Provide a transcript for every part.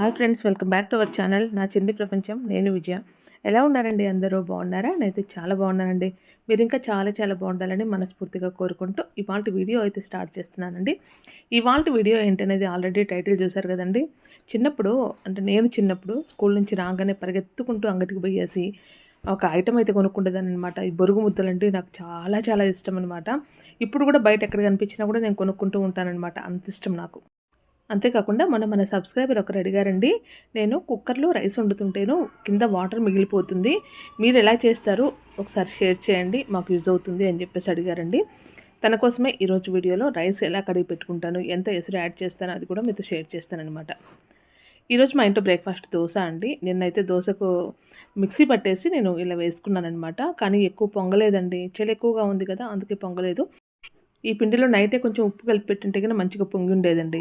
Hi friends welcome back to our channel. నా చిన్ని ప్రపంచం నేను విజయ. ఎలా ఉన్నారండి అందరూ? బాగున్నారా? నేనైతే చాలా బాగున్నానండి. మీరు ఇంకా చాలా చాలా బాగుండాలని మనస్ఫూర్తిగా కోరుకుంటూ ఇవాళ వీడియో అయితే స్టార్ట్ చేస్తున్నానండి. ఇవాళ వీడియో ఏంటనేది ఆల్రెడీ టైటిల్ చూశారు కదండి. చిన్నప్పుడు అంటే నేను చిన్నప్పుడు స్కూల్ నుంచి రాగానే పరిగెత్తుకుంటూ అంగటికి పోయేసి ఒక ఐటమ్ అయితే కొనుక్కుంటుందని అనమాట ఈ బొరుగు ముద్దలు అంటే నాకు చాలా చాలా ఇష్టం అనమాట ఇప్పుడు కూడా బయట ఎక్కడ కనిపించినా కూడా నేను కొనుక్కుంటూ ఉంటానన్నమాట. అంత ఇష్టం నాకు. అంతేకాకుండా మొన్న మన సబ్స్క్రైబర్ ఒకరు అడిగారండి నేను కుక్కర్లో రైస్ వండుతుంటేను కింద వాటర్ మిగిలిపోతుంది మీరు ఎలా చేస్తారు? ఒకసారి షేర్ చేయండి మాకు యూజ్ అవుతుంది అని చెప్పేసి అడిగారండి. తన కోసమే ఈరోజు వీడియోలో రైస్ ఎలా కడిగి పెట్టుకుంటాను ఎంత ఎసురు యాడ్ చేస్తానో అది కూడా మీతో షేర్ చేస్తానమాట ఈరోజు మా ఇంట్లో బ్రేక్ఫాస్ట్ దోశ అండి. నిన్నైతే దోశకు మిక్సీ పట్టేసి నేను ఇలా వేసుకున్నానమాట కానీ ఎక్కువ పొంగలేదండి. చలి ఎక్కువగా ఉంది కదా అందుకే పొంగలేదు. ఈ పిండిలో నైటే కొంచెం ఉప్పు కలిపి పెట్టింటే కానీ మంచిగా పొంగి ఉండేదండి.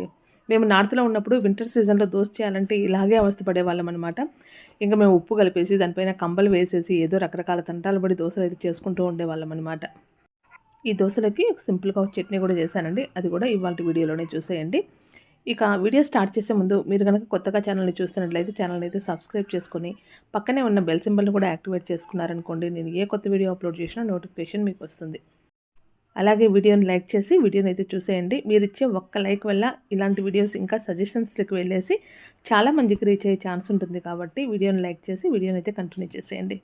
మేము నార్త్లో ఉన్నప్పుడు వింటర్ సీజన్లో దోశ చేయాలంటే ఇలాగే అవస్థపడే వాళ్ళం అనమాట ఇంకా మేము ఉప్పు కలిపేసి దానిపైన కంబలు వేసేసి ఏదో రకరకాల తంటాలు పడి దోశలు అయితే చేసుకుంటూ ఉండేవాళ్ళం అనమాట ఈ దోశలకి సింపుల్గా చట్నీ కూడా చేశానండి. అది కూడా ఇవాళ వీడియోలోనే చూసేయండి. ఇక వీడియో స్టార్ట్ చేసే ముందు మీరు కనుక కొత్తగా ఛానల్ని చూస్తున్నట్లయితే ఛానల్ని అయితే సబ్స్క్రైబ్ చేసుకొని పక్కనే ఉన్న బెల్ సింబల్ని కూడా యాక్టివేట్ చేసుకున్నారనుకోండి నేను ఏ కొత్త వీడియో అప్లోడ్ చేసినా నోటిఫికేషన్ మీకు వస్తుంది. అలాగే వీడియోని లైక్ చేసి వీడియోని అయితే చూసేయండి. మీరు ఇచ్చే ఒక్క లైక్ వల్ల ఇలాంటి వీడియోస్ ఇంకా సజెషన్స్కి వెళ్ళేసి చాలామందికి రీచ్ అయ్యే ఛాన్స్ ఉంటుంది కాబట్టి వీడియోని లైక్ చేసి వీడియోని అయితే కంటిన్యూ చేసేయండి.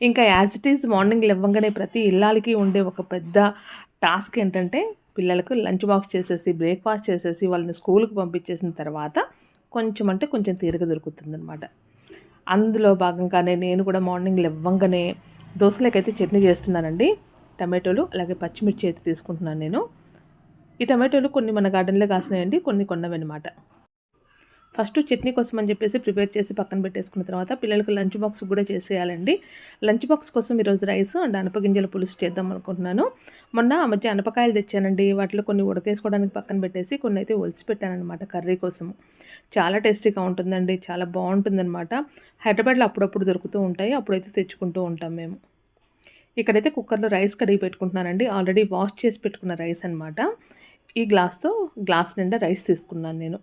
ఇంకా యాజ్ ఇట్ ఈజ్ మార్నింగ్ లెవ్వంగానే ప్రతి ఇల్లాలకి ఉండే ఒక పెద్ద టాస్క్ ఏంటంటే పిల్లలకు లంచ్ బాక్స్ చేసేసి బ్రేక్ఫాస్ట్ చేసేసి వాళ్ళని స్కూల్కి పంపించేసిన తర్వాత కొంచెం అంటే కొంచెం తీరిక దొరుకుతుందనమాట అందులో భాగంగానే నేను కూడా మార్నింగ్ లేవ్వంగానే దోశలకైతే చట్నీ చేస్తున్నానండి. టమాటోలు అలాగే పచ్చిమిర్చి అయితే తీసుకుంటున్నాను నేను. ఈ టమాటోలు కొన్ని మన గార్డెన్లో కాసినాయండి కొన్ని కొన్నవన్నమాట. ఫస్ట్ చట్నీ కోసం అని చెప్పేసి ప్రిపేర్ చేసి పక్కన పెట్టేసుకున్న తర్వాత పిల్లలకు లంచ్ బాక్స్ కూడా చేసేయాలండి. లంచ్ బాక్స్ కోసం ఈరోజు రైస్ అండ్ అనపగింజల పులుసు చేద్దాం అనుకుంటున్నాను. మొన్న ఆ మధ్య అనపకాయలు తెచ్చానండి వాటిలో కొన్ని ఉడకేసుకోవడానికి పక్కన పెట్టేసి కొన్ని అయితే ఒలిసి పెట్టానమాట కర్రీ కోసం. చాలా టేస్టీగా ఉంటుందండి చాలా బాగుంటుందన్నమాట. హైదరాబాద్లో అప్పుడప్పుడు దొరుకుతూ ఉంటాయి అప్పుడైతే తెచ్చుకుంటూ ఉంటాం మేము. ఇక్కడైతే కుక్కర్లో రైస్ కడిగి పెట్టుకుంటున్నానండి. ఆల్రెడీ వాష్ చేసి పెట్టుకున్న రైస్ అనమాట ఈ గ్లాస్తో గ్లాస్ నిండా రైస్ తీసుకున్నాను నేను.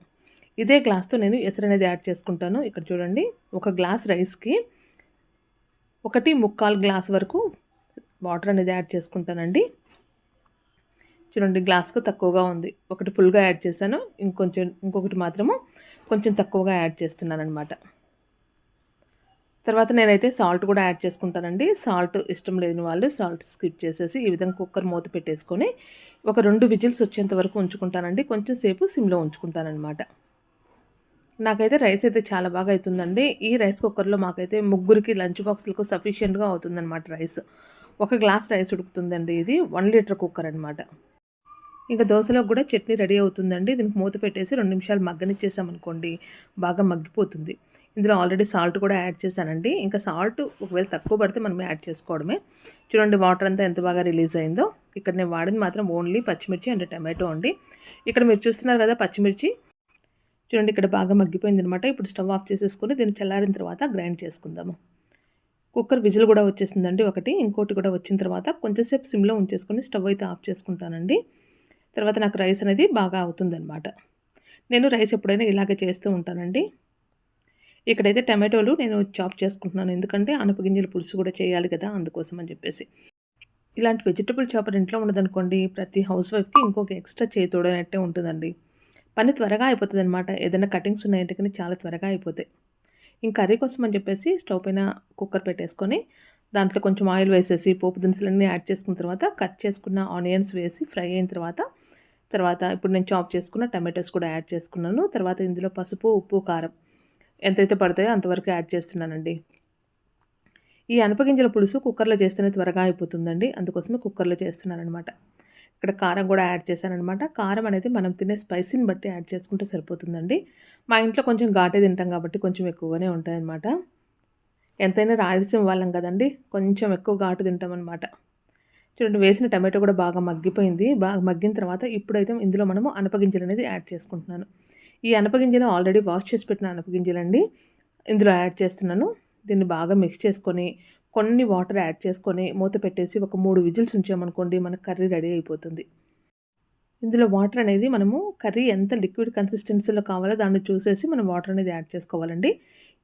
ఇదే గ్లాస్తో నేను ఎసరు అనేది యాడ్ చేసుకుంటాను. ఇక్కడ చూడండి ఒక గ్లాస్ రైస్కి ఒకటి ముక్కాలు గ్లాస్ వరకు వాటర్ అనేది యాడ్ చేసుకుంటానండి. చూడండి గ్లాస్కు తక్కువగా ఉంది. ఒకటి ఫుల్గా యాడ్ చేశాను. ఇంకొంచెం ఇంకొకటి మాత్రము కొంచెం తక్కువగా యాడ్ చేస్తున్నాను అనమాట తర్వాత నేనైతే సాల్ట్ కూడా యాడ్ చేసుకుంటానండి. సాల్ట్ ఇష్టం లేని వాళ్ళు సాల్ట్ స్కిప్ చేసేసి ఈ విధంగా కుక్కర్ మూత పెట్టేసుకొని ఒక రెండు విజిల్స్ వచ్చేంత వరకు ఉంచుకుంటానండి. కొంచెం సేపు సిమ్లో ఉంచుకుంటానమాట నాకైతే రైస్ అయితే చాలా బాగా అవుతుందండి ఈ రైస్ కుక్కర్లో మాకైతే ముగ్గురికి లంచ్ బాక్స్లకు సఫిషియెంట్గా అవుతుందన్నమాట రైస్. ఒక గ్లాస్ రైస్ ఉడుకుతుందండి ఇది. వన్ లీటర్ కుక్కర్ అనమాట ఇంకా దోశలో కూడా చట్నీ రెడీ అవుతుందండి. దీనికి మూత పెట్టేసి రెండు నిమిషాలు మగ్గనిచ్చేసామనుకోండి బాగా మగ్గిపోతుంది. ఇందులో ఆల్రెడీ సాల్ట్ కూడా యాడ్ చేశానండి. ఇంకా సాల్ట్ ఒకవేళ తక్కువ పడితే మనం యాడ్ చేసుకోవడమే. చూడండి వాటర్ అంతా ఎంత బాగా రిలీజ్ అయిందో. ఇక్కడ నేను వాడింది మాత్రం ఓన్లీ పచ్చిమిర్చి అండ్ టమాటో అండి. ఇక్కడ మీరు చూస్తున్నారు కదా పచ్చిమిర్చి. చూడండి ఇక్కడ బాగా మగ్గిపోయింది అనమాట ఇప్పుడు స్టవ్ ఆఫ్ చేసేసుకొని దీన్ని చల్లారిన తర్వాత గ్రైండ్ చేసుకుందాము. కుక్కర్ విజిల్ కూడా వచ్చేసిందండి ఒకటి. ఇంకోటి కూడా వచ్చిన తర్వాత కొంచెంసేపు సిమ్లో ఉంచేసుకొని స్టవ్ అయితే ఆఫ్ చేసుకుంటానండి. తర్వాత నాకు రైస్ అనేది బాగా అవుతుందన్నమాట. నేను రైస్ ఎప్పుడైనా ఇలాగే చేస్తూ ఉంటానండి. ఇక్కడైతే టమాటోలు నేను చాప్ చేసుకుంటున్నాను. ఎందుకంటే అనపగింజల పులుసు కూడా చేయాలి కదా అందుకోసం అని చెప్పేసి. ఇలాంటి వెజిటబుల్ చాపర్ ఇంట్లో ఉన్నదనుకోండి ప్రతి హౌస్ వైఫ్కి ఇంకొక ఎక్స్ట్రా చేయి తోడనట్టే ఉంటుందండి. పని త్వరగా అయిపోతుంది అనమాట ఏదైనా కటింగ్స్ ఉన్నాయంటే కానీ చాలా త్వరగా అయిపోతాయి. ఇంకా కర్రీ కోసం అని చెప్పేసి స్టవ్ పైన కుక్కర్ పెట్టేసుకొని దాంట్లో కొంచెం ఆయిల్ వేసేసి పోపు దినుసులన్నీ యాడ్ చేసుకున్న తర్వాత కట్ చేసుకున్న ఆనియన్స్ వేసి ఫ్రై అయిన తర్వాత తర్వాత ఇప్పుడు నేను చాప్ చేసుకున్న టమాటోస్ కూడా యాడ్ చేసుకున్నాను. తర్వాత ఇందులో పసుపు ఉప్పు కారం ఎంతైతే పడతాయో అంతవరకు యాడ్ చేస్తున్నానండి. ఈ అనపగింజల పులుసు కుక్కర్లో చేస్తేనే త్వరగా అయిపోతుందండి. అందుకోసమే కుక్కర్లో చేస్తున్నానమాట ఇక్కడ కారం కూడా యాడ్ చేశానమాట కారం అనేది మనం తినే స్పైసీని బట్టి యాడ్ చేసుకుంటే సరిపోతుందండి. మా ఇంట్లో కొంచెం ఘాటే తింటాం కాబట్టి కొంచెం ఎక్కువగానే ఉంటాయన్నమాట. ఎంతైనా రాయలసీమ వాళ్ళం కదండి కొంచెం ఎక్కువ ఘాటు తింటామన్నమాట. చూడండి వేసిన టమాటో కూడా బాగా మగ్గిపోయింది. బాగా మగ్గిన తర్వాత ఇప్పుడైతే ఇందులో మనము అనపగింజలు అనేది యాడ్ చేసుకుంటున్నాను. ఈ అనపగింజలు ఆల్రెడీ వాష్ చేసి పెట్టిన అనపగింజలండి ఇందులో యాడ్ చేస్తున్నాను. దీన్ని బాగా మిక్స్ చేసుకొని కొన్ని వాటర్ యాడ్ చేసుకొని మూత పెట్టేసి ఒక మూడు విజిల్స్ ఉంచామనుకోండి మనకు కర్రీ రెడీ అయిపోతుంది. ఇందులో వాటర్ అనేది మనము కర్రీ ఎంత లిక్విడ్ కన్సిస్టెన్సీలో కావాలో దాన్ని చూసేసి మనం వాటర్ అనేది యాడ్ చేసుకోవాలండి.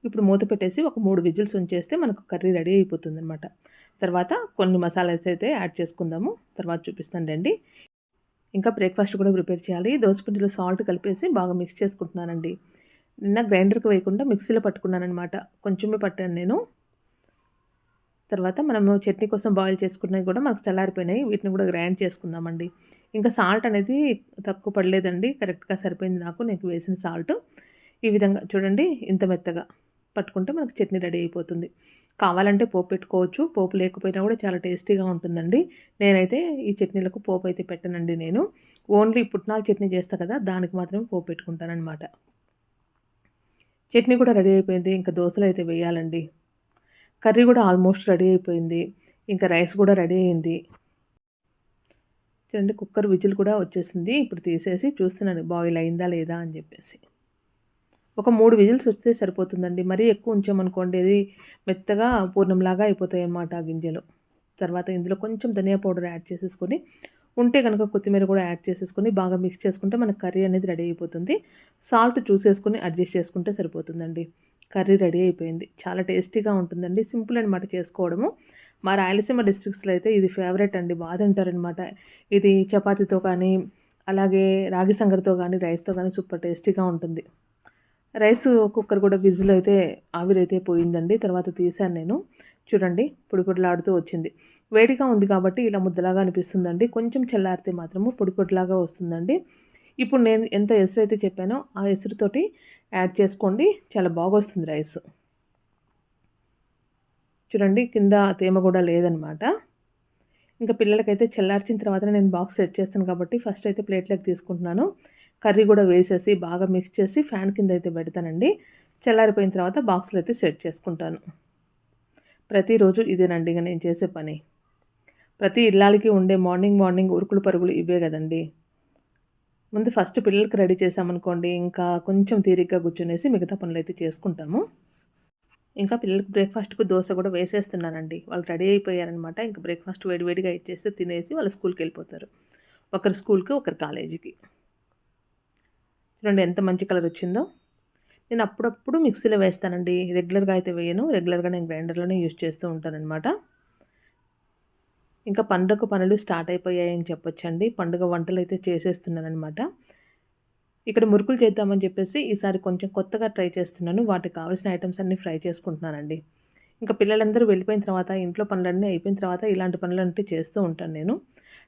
ఇప్పుడు మూత పెట్టేసి ఒక మూడు విజిల్స్ ఉంచేస్తే మనకు కర్రీ రెడీ అయిపోతుంది అనమాట తర్వాత కొన్ని మసాలాస్ అయితే యాడ్ చేసుకుందాము. తర్వాత చూపిస్తాను రండి. ఇంకా బ్రేక్ఫాస్ట్ కూడా ప్రిపేర్ చేయాలి. దోసపిండిలో సాల్ట్ కలిపేసి బాగా మిక్స్ చేసుకుంటున్నానండి. నిన్న గ్రైండర్కి వేయకుండా మిక్సీలో పట్టుకున్నాను అనమాట కొంచెమే పట్టాను నేను. తర్వాత మనము చట్నీ కోసం బాయిల్ చేసుకున్నవి కూడా మనకు చల్లారిపోయినాయి. వీటిని కూడా గ్రైండ్ చేసుకుందామండి. ఇంకా సాల్ట్ అనేది తక్కువ పడలేదండి. కరెక్ట్గా సరిపోయింది నాకు. నేను వేసిన సాల్ట్. ఈ విధంగా చూడండి ఇంత మెత్తగా. పట్టుకుంటే మనకు చట్నీ రెడీ అయిపోతుంది. కావాలంటే పోపు పెట్టుకోవచ్చు. పోపు లేకపోయినా కూడా చాలా టేస్టీగా ఉంటుందండి. నేనైతే ఈ చట్నీలకు పోపు అయితే పెట్టనండి నేను. ఓన్లీ పుట్నాల చట్నీ చేస్తా కదా దానికి మాత్రమే పోపు పెట్టుకుంటానమాట చట్నీ కూడా రెడీ అయిపోయింది. ఇంకా దోశలు అయితే వేయాలండి. కర్రీ కూడా ఆల్మోస్ట్ రెడీ అయిపోయింది. ఇంకా రైస్ కూడా రెడీ అయింది. చూడండి కుక్కర్ విజిల్ కూడా వచ్చేసింది. ఇప్పుడు తీసేసి చూస్తున్నాను బాయిల్ అయిందా లేదా అని చెప్పేసి. ఒక మూడు విజిల్స్ వస్తే సరిపోతుందండి. మరీ ఎక్కువ ఉంచామనుకోండి ఇది మెత్తగా పూర్ణంలాగా అయిపోతాయి అన్నమాట ఆ గింజలు. తర్వాత ఇందులో కొంచెం ధనియా పౌడర్ యాడ్ చేసేసుకొని ఉంటే కనుక కొత్తిమీర కూడా యాడ్ చేసేసుకొని బాగా మిక్స్ చేసుకుంటే మనకు కర్రీ అనేది రెడీ అయిపోతుంది. సాల్ట్ చూసేసుకొని అడ్జస్ట్ చేసుకుంటే సరిపోతుందండి. కర్రీ రెడీ అయిపోయింది. చాలా టేస్టీగా ఉంటుందండి. సింపుల్ అనమాట చేసుకోవడము. మా రాయలసీమ డిస్ట్రిక్ట్స్లో అయితే ఇది ఫేవరెట్ అండి. బాగా తింటారనమాట ఇది చపాతీతో కానీ అలాగే రాగి సంగటితో కానీ రైస్తో కానీ సూపర్ టేస్టీగా ఉంటుంది. రైస్ కుక్కర్ కూడా విజిల్ అయితే ఆవిరైతే పోయిందండి. తర్వాత తీసాను నేను. చూడండి పొడి పొడిలాడుతూ వచ్చింది. వేడిగా ఉంది కాబట్టి ఇలా ముద్దలాగా అనిపిస్తుందండి. కొంచెం చల్లారితే మాత్రము పొడి పొడిలాగా వస్తుందండి. ఇప్పుడు నేను ఎంత ఎసురు అయితే చెప్పానో ఆ ఎసురుతోటి యాడ్ చేసుకోండి. చాలా బాగా వస్తుంది రైస్. చూడండి కింద తేమ కూడా లేదనమాట. ఇంకా పిల్లలకైతే చల్లార్చిన తర్వాత నేను బాక్స్ సెట్ చేస్తాను కాబట్టి ఫస్ట్ అయితే ప్లేట్లోకి తీసుకుంటున్నాను. కర్రీ కూడా వేసేసి బాగా మిక్స్ చేసి ఫ్యాన్ కింద అయితే పెడతానండి. చల్లారిపోయిన తర్వాత బాక్స్లో అయితే సెట్ చేసుకుంటాను. ప్రతిరోజు ఇదేనండి ఇక నేను చేసే పని. ప్రతి ఇళ్ళకి ఉండే మార్నింగ్ మార్నింగ్ ఉరుకులు పరుగులు ఇవే కదండి. ముందు ఫస్ట్ పిల్లలకి రెడీ చేసామనుకోండి ఇంకా కొంచెం తీరిగ్గా కూర్చునేసి మిగతా పనులు అయితే చేసుకుంటాము. ఇంకా పిల్లలకి బ్రేక్ఫాస్ట్కు దోశ కూడా వేసేస్తున్నానండి. వాళ్ళు రెడీ అయిపోయారనమాట. ఇంకా బ్రేక్ఫాస్ట్ వేడివేడిగా ఇచ్చేస్తే తినేసి వాళ్ళు స్కూల్కి వెళ్ళిపోతారు. ఒకరు స్కూల్కి ఒకరు కాలేజీకి చూడండి ఎంత మంచి కలర్ వచ్చిందో. నేను అప్పుడప్పుడు మిక్సీలో వేస్తానండి. రెగ్యులర్గా అయితే వేయను. రెగ్యులర్గా నేను గ్రైండర్లోనే యూజ్ చేస్తూ ఉంటానన్నమాట. ఇంకా పండుగ పనులు స్టార్ట్ అయిపోయాయని చెప్పొచ్చండి. పండుగ వంటలు అయితే చేసేస్తున్నానమాట ఇక్కడ మురుకులు చేద్దామని చెప్పేసి ఈసారి కొంచెం కొత్తగా ట్రై చేస్తున్నాను. వాటికి కావాల్సిన ఐటమ్స్ అన్నీ ఫ్రై చేసుకుంటున్నానండి. ఇంకా పిల్లలందరూ వెళ్ళిపోయిన తర్వాత ఇంట్లో పనులన్నీ అయిపోయిన తర్వాత ఇలాంటి పనులు అంటే చేస్తూ ఉంటాను నేను.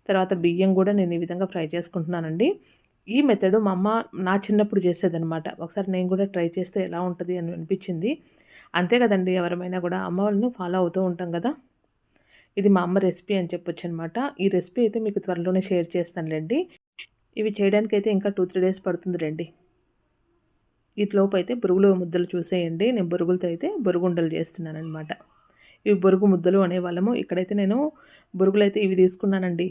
తర్వాత బియ్యం కూడా నేను ఈ విధంగా ఫ్రై చేసుకుంటున్నానండి. ఈ మెథడ్ మా అమ్మ నా చిన్నప్పుడు చేసేదనమాట ఒకసారి నేను కూడా ట్రై చేస్తే ఎలా ఉంటుంది అని అనిపించింది. అంతే కదండి ఎవరమైనా కూడా అమ్మ వాళ్ళను ఫాలో అవుతూ ఉంటాం కదా. ఇది మా అమ్మ రెసిపీ అని చెప్పొచ్చు అనమాట ఈ రెసిపీ అయితే మీకు త్వరలోనే షేర్ చేస్తానులేండి ఇవి చేయడానికి అయితే ఇంకా టూ త్రీ డేస్ పడుతుంది రండి ఇట్లోపు అయితే బురుగులు ముద్దలు చూసేయండి. నేను బురుగులతో అయితే బురుగుండలు చేస్తున్నాను అనమాట ఇవి బొరుగు ముద్దలు అనేవాళ్ళము ఇక్కడైతే నేను బురుగులు అయితే ఇవి తీసుకున్నానండి.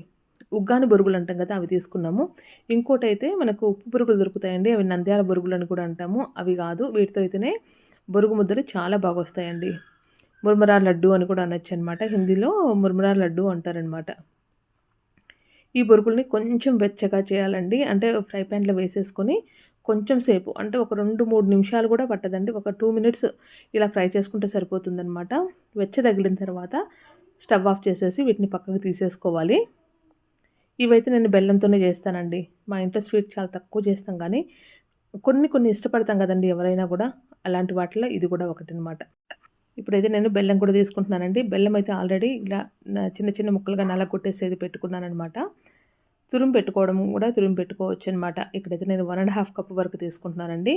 ఉగ్గాని బొరుగులు అంటాం కదా అవి తీసుకున్నాము. ఇంకోటి అయితే మనకు ఉప్పు బొరుగులు దొరుకుతాయండి. అవి నంద్యాల బొరుగులు అని కూడా అంటాము. అవి కాదు వీటితో అయితేనే బొరుగు ముద్దలు చాలా బాగా వస్తాయండి. మురమరా లడ్డు అని కూడా అనొచ్చు అనమాట హిందీలో మురమరా లడ్డు అంటారనమాట ఈ బొరుగుల్ని కొంచెం వెచ్చగా చేయాలండి. అంటే ఫ్రై ప్యాన్లో వేసేసుకొని కొంచెం సేపు అంటే ఒక రెండు మూడు నిమిషాలు కూడా పట్టదండి. ఒక టూ మినిట్స్ ఇలా ఫ్రై చేసుకుంటే సరిపోతుందనమాట వెచ్చ తగిలిన తర్వాత స్టవ్ ఆఫ్ చేసేసి వీటిని పక్కకు తీసేసుకోవాలి. ఇవైతే నేను బెల్లంతోనే చేస్తానండి. మా ఇంట్లో స్వీట్ చాలా తక్కువ చేస్తాం కానీ కొన్ని కొన్ని ఇష్టపడతాం కదండి ఎవరైనా కూడా. అలాంటి వాటిలో ఇది కూడా ఒకటి అనమాట ఇప్పుడైతే నేను బెల్లం కూడా తీసుకుంటున్నానండి. బెల్లం అయితే ఆల్రెడీ ఇలా చిన్న చిన్న ముక్కలుగా నల్లగొట్టేసేది పెట్టుకున్నాను అనమాట తురుము పెట్టుకోవడం కూడా తురుము పెట్టుకోవచ్చు అనమాట ఇక్కడైతే నేను వన్ అండ్ హాఫ్ కప్ వరకు తీసుకుంటున్నానండి.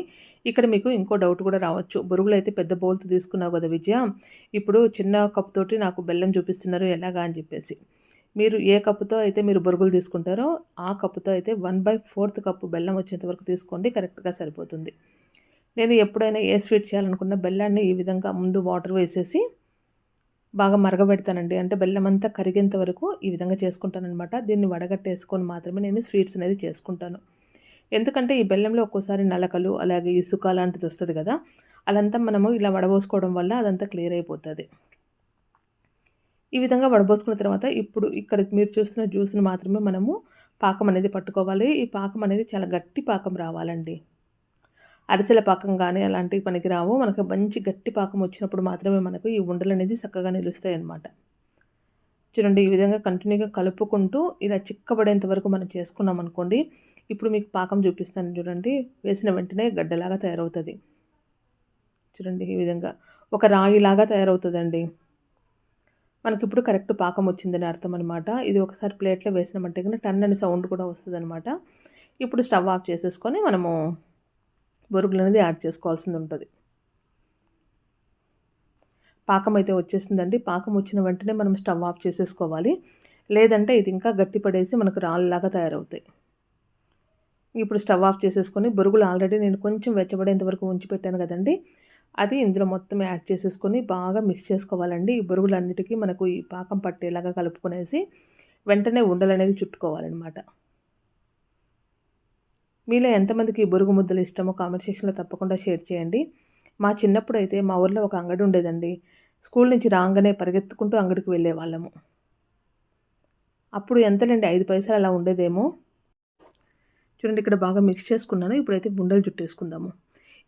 ఇక్కడ మీకు ఇంకో డౌట్ కూడా రావచ్చు. బొరుగులు అయితే పెద్ద బౌల్తో తీసుకున్నావు కదా విజయ. ఇప్పుడు చిన్న కప్ తోటి నాకు బెల్లం చూపిస్తున్నారు ఎలాగా అని చెప్పేసి. మీరు ఏ కప్పుతో అయితే మీరు బొరుగులు తీసుకుంటారో ఆ కప్పుతో అయితే వన్ బై ఫోర్త్ కప్పు బెల్లం వచ్చేంత వరకు తీసుకోండి కరెక్ట్గా సరిపోతుంది. నేను ఎప్పుడైనా ఏ స్వీట్ చేయాలనుకున్న బెల్లాన్ని ఈ విధంగా ముందు వాటర్ వేసేసి బాగా మరగబెడతానండి. అంటే బెల్లం అంతా కరిగేంత వరకు ఈ విధంగా చేసుకుంటానమాట దీన్ని వడగట్టేసుకొని మాత్రమే నేను స్వీట్స్ అనేది చేసుకుంటాను. ఎందుకంటే ఈ బెల్లంలో ఒక్కోసారి నలకలు అలాగే ఇసుక లాంటిది వస్తుంది కదా అలంతా మనము ఇలా వడబోసుకోవడం వల్ల అదంతా క్లియర్ అయిపోతుంది. ఈ విధంగా వడబోసుకున్న తర్వాత ఇప్పుడు ఇక్కడ మీరు చూస్తున్న జ్యూస్ని మాత్రమే మనము పాకం అనేది పట్టుకోవాలి. ఈ పాకం అనేది చాలా గట్టి పాకం రావాలండి. అరిసెల పాకం కానీ అలాంటివి పనికి రావు మనకు మంచి గట్టి పాకం వచ్చినప్పుడు మాత్రమే మనకు ఈ ఉండలు అనేది చక్కగా నిలుస్తాయి అన్నమాట చూడండి ఈ విధంగా కంటిన్యూగా కలుపుకుంటూ ఇలా చిక్కబడేంత వరకు మనం చేసుకున్నాం అనుకోండి ఇప్పుడు మీకు పాకం చూపిస్తాను చూడండి. వేసిన వెంటనే గడ్డలాగా తయారవుతుంది. చూడండి ఈ విధంగా ఒక రాయిలాగా తయారవుతుందండి. మనకి ఇప్పుడు కరెక్ట్ పాకం వచ్చిందని అర్థం అనమాట ఇది ఒకసారి ప్లేట్లో వేసినామంటే కానీ టన్ అని సౌండ్ కూడా వస్తుంది అనమాట ఇప్పుడు స్టవ్ ఆఫ్ చేసేసుకొని మనము బొరుగులు అనేది యాడ్ చేసుకోవాల్సింది ఉంటుంది పాకం అయితే వచ్చేసిందండి. పాకం వచ్చిన వెంటనే మనం స్టవ్ ఆఫ్ చేసేసుకోవాలి. లేదంటే ఇది ఇంకా గట్టి పడేసి మనకు రాళ్ళలాగా తయారవుతాయి. ఇప్పుడు స్టవ్ ఆఫ్ చేసేసుకొని బొరుగులు ఆల్రెడీ నేను కొంచెం వెచ్చబడేంత వరకు ఉంచి పెట్టాను కదండి. అది ఇందులో మొత్తం యాడ్ చేసేసుకొని బాగా మిక్స్ చేసుకోవాలండి. ఈ బొరుగులన్నిటికీ మనకు ఈ పాకం పట్టేలాగా కలుపుకునేసి వెంటనే ఉండలు అనేది చుట్టుకోవాలన్నమాట. మీలో ఎంతమందికి ఈ బొరుగు ముద్దలు ఇష్టమో కామెంట్ సెక్షన్లో తప్పకుండా షేర్ చేయండి. మా చిన్నప్పుడు అయితే మా ఊర్లో ఒక అంగడి ఉండేదండి. స్కూల్ నుంచి రాగానే పరిగెత్తుకుంటూ అంగడికి వెళ్ళే వాళ్ళము అప్పుడు ఎంతలేండి? ఐదు పైసలు అలా ఉండేదేమో. చూడండి ఇక్కడ బాగా మిక్స్ చేసుకున్నాను. ఇప్పుడైతే బుండలు చుట్టేసుకుందాము.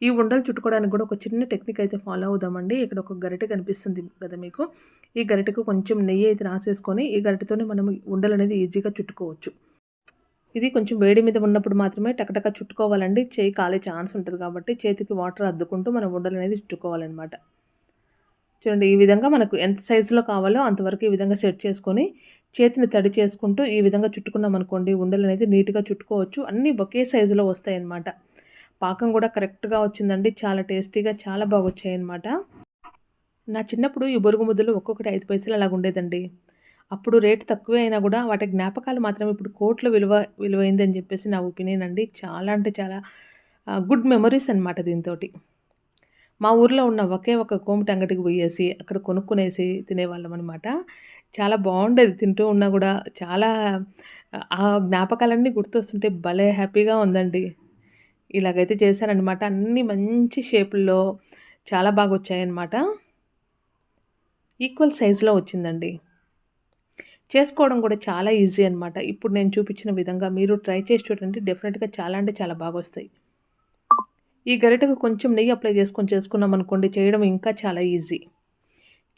ఈ ఉండలు చుట్టుకోవడానికి కూడా ఒక చిన్న టెక్నిక్ అయితే ఫాలో అవుదామండి. ఇక్కడ ఒక గరిటె కనిపిస్తుంది కదా మీకు. ఈ గరిటెకు కొంచెం నెయ్యి అయితే రాసేసుకొని ఈ గరిటెతోనే మనం ఉండలు అనేది ఈజీగా చుట్టుకోవచ్చు. ఇది కొంచెం వేడి మీద ఉన్నప్పుడు మాత్రమే టకటక చుట్టుకోవాలండి. చేయి కాలే ఛాన్స్ ఉంటుంది కాబట్టి చేతికి వాటర్ అద్దుకుంటూ మనం ఉండలు అనేది చుట్టుకోవాలన్నమాట. చూడండి ఈ విధంగా మనకు ఎంత సైజులో కావాలో అంతవరకు ఈ విధంగా సెట్ చేసుకొని చేతిని తడి చేసుకుంటూ ఈ విధంగా చుట్టుకున్నాం అనుకోండి ఉండలు అనేది నీట్గా చుట్టుకోవచ్చు. అన్నీ ఒకే సైజులో వస్తాయి అన్నమాట పాకం కూడా కరెక్ట్గా వచ్చిందండి. చాలా టేస్టీగా చాలా బాగా వచ్చాయి నా చిన్నప్పుడు ఈ బొరుగు ముద్దలు ఒక్కొక్కటి ఐదు పైసలు అలాగ ఉండేదండి. అప్పుడు రేటు తక్కువే అయినా కూడా వాటి జ్ఞాపకాలు మాత్రం ఇప్పుడు కోట్ల విలువ విలువైంది అని చెప్పేసి నా ఒపీనియన్ అండి చాలా అంటే చాలా గుడ్ మెమరీస్ అనమాట దీంతో మా ఊర్లో ఉన్న ఒకే ఒక కోమిటి అంగటికి పోయేసి అక్కడ కొనుక్కునేసి తినేవాళ్ళం అనమాట చాలా బాగుండేది తింటూ ఉన్నా కూడా. చాలా ఆ జ్ఞాపకాలన్నీ గుర్తొస్తుంటే భలే హ్యాపీగా ఉందండి. ఇలాగైతే చేశారనమాట అన్నీ మంచి షేపుల్లో చాలా బాగా వచ్చాయన్నమాట. ఈక్వల్ సైజులో వచ్చిందండి. చేసుకోవడం కూడా చాలా ఈజీ అనమాట ఇప్పుడు నేను చూపించిన విధంగా మీరు ట్రై చేసి చూడండి. డెఫినెట్గా చాలా అంటే చాలా బాగా వస్తాయి. ఈ గరిటకు కొంచెం నెయ్యి అప్లై చేసుకొని చేసుకున్నాం అనుకోండి చేయడం ఇంకా చాలా ఈజీ.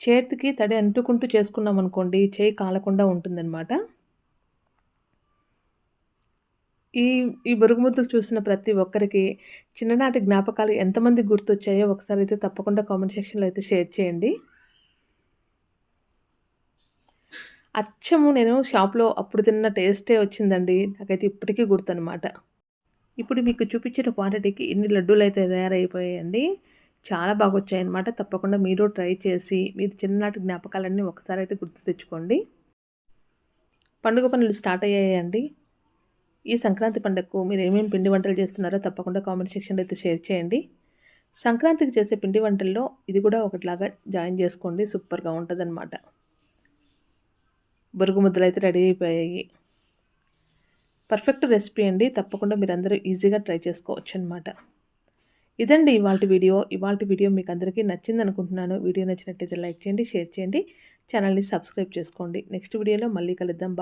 చేతికి తడి అంటుకుంటూ చేసుకున్నాం అనుకోండి చేయి కాలకుండా ఉంటుందన్నమాట. ఈ ఈ బురుగుముద్దులు చూసిన ప్రతి ఒక్కరికి చిన్ననాటి జ్ఞాపకాలు ఎంతమంది గుర్తొచ్చాయో ఒకసారి అయితే తప్పకుండా కామెంట్ సెక్షన్లో అయితే షేర్ చేయండి. అచ్చము నేను షాప్లో అప్పుడు తిన్న టేస్టే వచ్చిందండి. నాకైతే ఇప్పటికీ గుర్తనమాట ఇప్పుడు మీకు చూపించిన క్వాంటిటీకి ఇన్ని లడ్డూలు అయితే తయారైపోయాయండి. చాలా బాగా వచ్చాయన్నమాట తప్పకుండా మీరు ట్రై చేసి మీరు చిన్ననాటి జ్ఞాపకాలన్నీ ఒకసారి అయితే గుర్తు తెచ్చుకోండి. పండుగ పనులు స్టార్ట్ అయ్యాయండి. ఈ సంక్రాంతి పండుగకు మీరు ఏమేమి పిండి వంటలు చేస్తున్నారో తప్పకుండా కామెంట్ సెక్షన్లో అయితే షేర్ చేయండి. సంక్రాంతికి చేసే పిండి వంటల్లో ఇది కూడా ఒకటిలాగా జాయిన్ చేసుకోండి. సూపర్గా ఉంటుంది అనమాట బొరుగు ముద్దలు అయితే రెడీ అయిపోయాయి. పర్ఫెక్ట్ రెసిపీ అండి. తప్పకుండా మీరందరూ ఈజీగా ట్రై చేసుకోవచ్చు అనమాట ఇదండి ఇవాళ వీడియో ఇవాళ వీడియో మీకు అందరికీ నచ్చింది అనుకుంటున్నాను. వీడియో నచ్చినట్టయితే లైక్ చేయండి షేర్ చేయండి. ఛానల్ని సబ్స్క్రైబ్ చేసుకోండి. నెక్స్ట్ వీడియోలో మళ్ళీ కలుద్దాం.